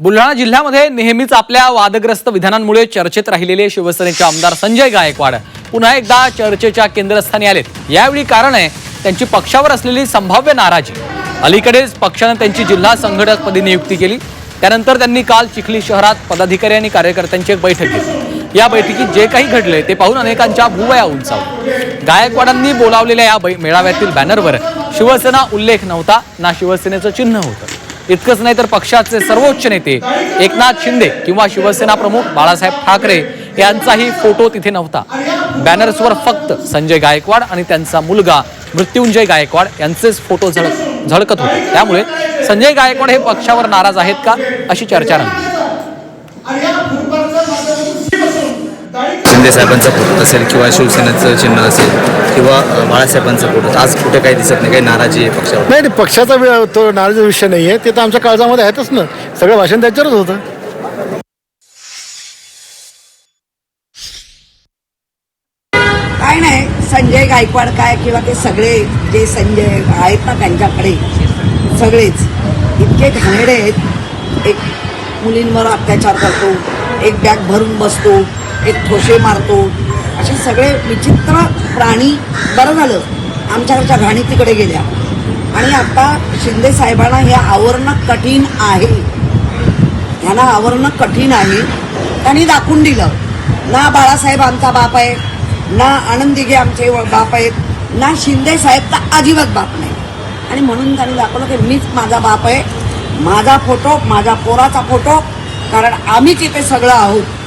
बुलढाणा जिल्ह्यामध्ये नेहमीच आपल्या वादग्रस्त विधानांमुळे चर्चेत राहिलेले शिवसेनेचे आमदार संजय गायकवाड पुन्हा एकदा चर्चेच्या केंद्रस्थानी आलेत. यावेळी कारण आहे त्यांची पक्षावर असलेली संभाव्य नाराजी. अलीकडेच पक्षानं त्यांची जिल्हा संघटकपदी नियुक्ती केली. त्यानंतर त्यांनी काल चिखली शहरात पदाधिकारी आणि कार्यकर्त्यांची एक बैठक घेतली. या बैठकीत जे काही घडले ते पाहून अनेकांच्या भुवया उंचावल्या गायकवाडांनी बोलावलेल्या या बै- मेळाव्यातील बॅनरवर शिवसेना उल्लेख नव्हता ना शिवसेनेचं चिन्ह होतं. इतकंच नाही तर पक्षाचे सर्वोच्च नेते एकनाथ शिंदे किंवा शिवसेना प्रमुख बाळासाहेब ठाकरे यांचाही फोटो तिथे नव्हता. बॅनर्सवर फक्त संजय गायकवाड आणि त्यांचा मुलगा मृत्युंजय गायकवाड यांचेच फोटो झळक झळकत होते. त्यामुळे संजय गायकवाड हे पक्षावर नाराज आहेत का अशी चर्चा रंगली. शिंदे साहेबांचा फोटो असेल किंवा शिवसेनेचं चिन्ह असेल किंवा बाळासाहेबांचा फोटो आज कुठे काही दिसत नाही काही नाराजी आहे पक्षावर? नाही नाही पक्षाचा तो नाराज विषय नाही आहे ते तर आमच्या काळजामध्ये आहेतच ना. सगळं भाषण त्याच्यावरच होतं. काय नाही संजय गायकवाड काय किंवा ते सगळे जे संजय आहेत ना त्यांच्याकडे सगळेच इतके घाणेरडे आहेत. एक मुलींवर अत्याचार करतो एक बॅग भरून बसतो एक ठोसे मारतो. असे सगळे विचित्र प्राणी बरं झालं. आमच्याकडच्या घाणी तिकडे गेल्या. आणि आता शिंदे साहेबांना हे आवरणं कठीण आहे. ह्यांना आवरणं कठीण आहे. त्यांनी दाखवून दिलं. ना बाळासाहेब आमचा बाप आहे. ना आनंदिगे आमचे बाप आहेत. ना शिंदे साहेब तर अजिबात बाप नाही. आणि म्हणून त्यांनी दाखवलं की मीच माझा बाप आहे. माझा फोटो माझ्या पोराचा फोटो. कारण आम्ही तिथे सगळं आहोत.